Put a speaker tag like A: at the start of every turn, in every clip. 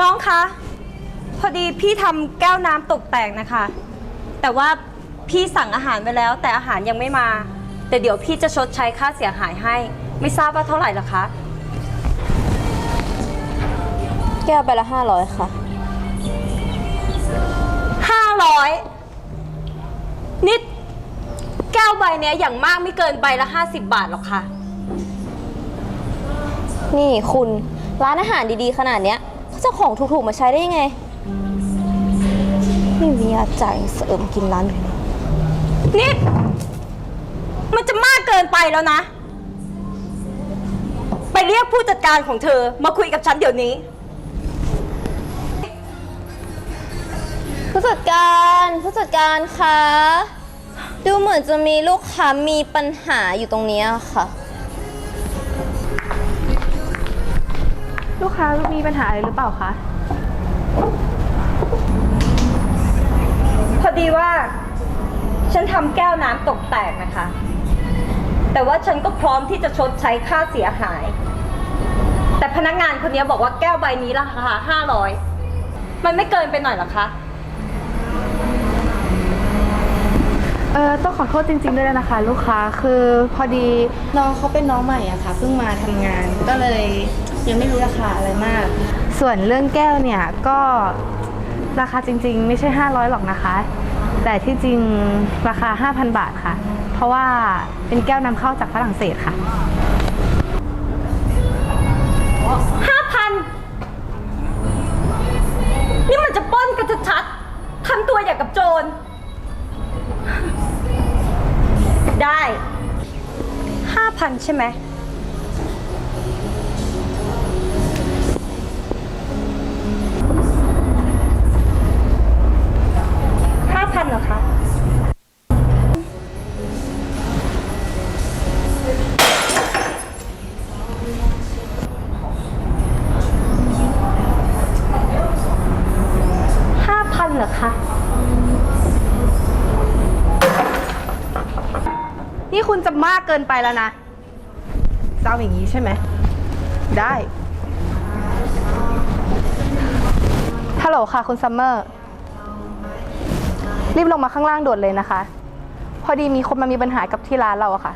A: น้องคะ พอดีพี่ทำแก้วน้ำตกแตกนะคะ แต่ว่าพี่สั่งอาหารไปแล้ว แต่อาหารยังไม่มา แต่เดี๋ยวพี่จะชดใช้ค่าเสียหายให้ ไม่ทราบว่าเท่าไหร่ละคะ
B: แก้วไปละห้าร้อยค่ะ
A: ห้าร้อยนิดแก้วใบเนี้ยอย่างมากไม่เกินใบละห้าสิบบาทหรอกค่ะ
B: นี่คุณร้านอาหารดีๆ ขนาดเนี้ยเขา จะของถูกๆมาใช้ได้ยังไง ไม่มีอาจ่ายเสริมกินร้านอื่น
A: นิดมันจะมากเกินไปแล้วนะ ไปเรียกผู้จัดการของเธอมาคุยกับฉันเดี๋ยวนี้
B: ผู้จัดการผู้จัดการคะ ดูเหมือนจะมีลูกค้ามีปัญหาอยู่ตรงเนี้ยค่ะ
C: ลูกค้ามีปัญหาอะไรหรือเปล่าคะ
A: พอดีว่า ฉันทำแก้วน้ำตกแตกนะคะ แต่ว่าฉันก็พร้อมที่จะชดใช้ค่าเสียหาย แต่พนักงานคนนี้บอกว่าแก้วใบนี้ราคาห้าร้อยมันไม่เกินไปหน่อยเหรอคะ
C: เออต้องขอโทษจริงๆด้วยนะคะ ลูกค้าคือพอดีน้องเขาเป็นน้องใหม่อะค่ะเพิ่งมาทำงานก็เลย ยังไม่รู้ราคาอะไรมาก ส่วนเรื่องแก้วเนี่ยก็ราคาจริง ๆ ไม่ใช่ 500 หรอกนะคะ แต่ที่จริงราคา 5,000 บาทค่ะ เพราะว่าเป็นแก้วนำเข้าจากฝรั่งเศสค่ะ
A: ห้าพันนี่มันจะปล้นกันชัดๆทำตัวอย่างกับโจร ได้ห้าพันใช่ไหม เหรอคะ นี่คุ
C: ณจะมากเกินไปแล้วนะจะเอาอย่างนี้ใช่ไหม ได้ ฮัลโหลค่ะคุณซัมเมอร์ รีบลงมาข้างล่างด่วนเลยนะคะ พอดีมีคนมามีปัญหากับที่ร้านเราอะค่ะ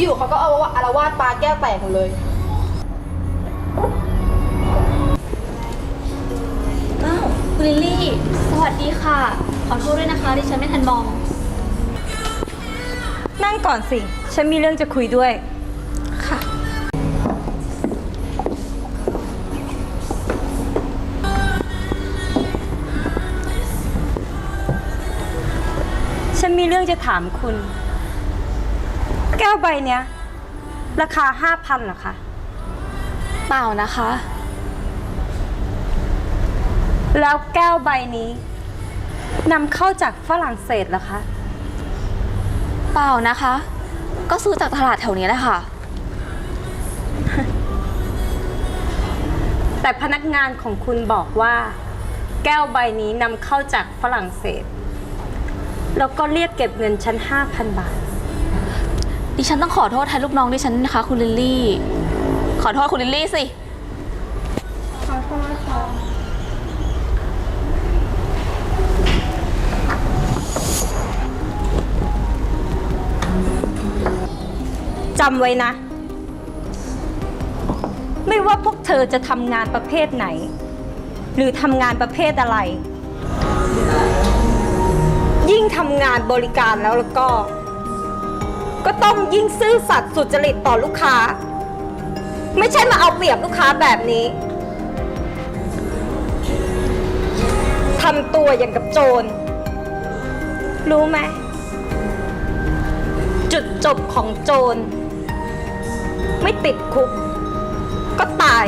C: อยู่เขาก็เอาอารวาสปาแก้วแตกหมดเลย
B: อ้าวคุณลิลลี่ สวัสดีค่ะ ขอโทษด้วยนะคะที่ฉันไม่ทันมอง
A: นั่งก่อนสิ ฉันมีเรื่องจะคุยด้วย
B: ค่ะ
A: ฉันมีเรื่องจะถามคุณ แก้วใบเนี้ย ราคาห้าพันเหรอคะ
B: เปล่านะคะ
A: แล้วแก้วใบนี้นำเข้าจากฝรั่งเศสเหรอคะ
B: เปล่านะคะ ก็ซื้อจากตลาดแถวนี้แหละค่ะ
A: แต่พนักงานของคุณบอกว่า แก้วใบนี้นำเข้าจากฝรั่งเศส แล้วก็เรียกเก็บเงินฉันห้าพันบาท
B: ดิฉันต้องขอโทษแทนลูกน้องดิฉันนะคะ คุณลิลลี่ ขอโทษคุณลิลลี่สิ ขอโทษค่ะ
A: จำไว้นะ ไม่ว่าพวกเธอจะทำงานประเภทไหน หรือทำงานประเภทอะไร ยิ่งทำงานบริการแล้วแล้วก็ ก็ต้องยิ่งซื่อสัตย์สุจริตต่อลูกค้า ไม่ใช่มาเอาเปรียบลูกค้าแบบนี้ทำตัวอย่างกับโจร รู้ไหม จุดจบของโจร ไม่ติดคุก ก็ตาย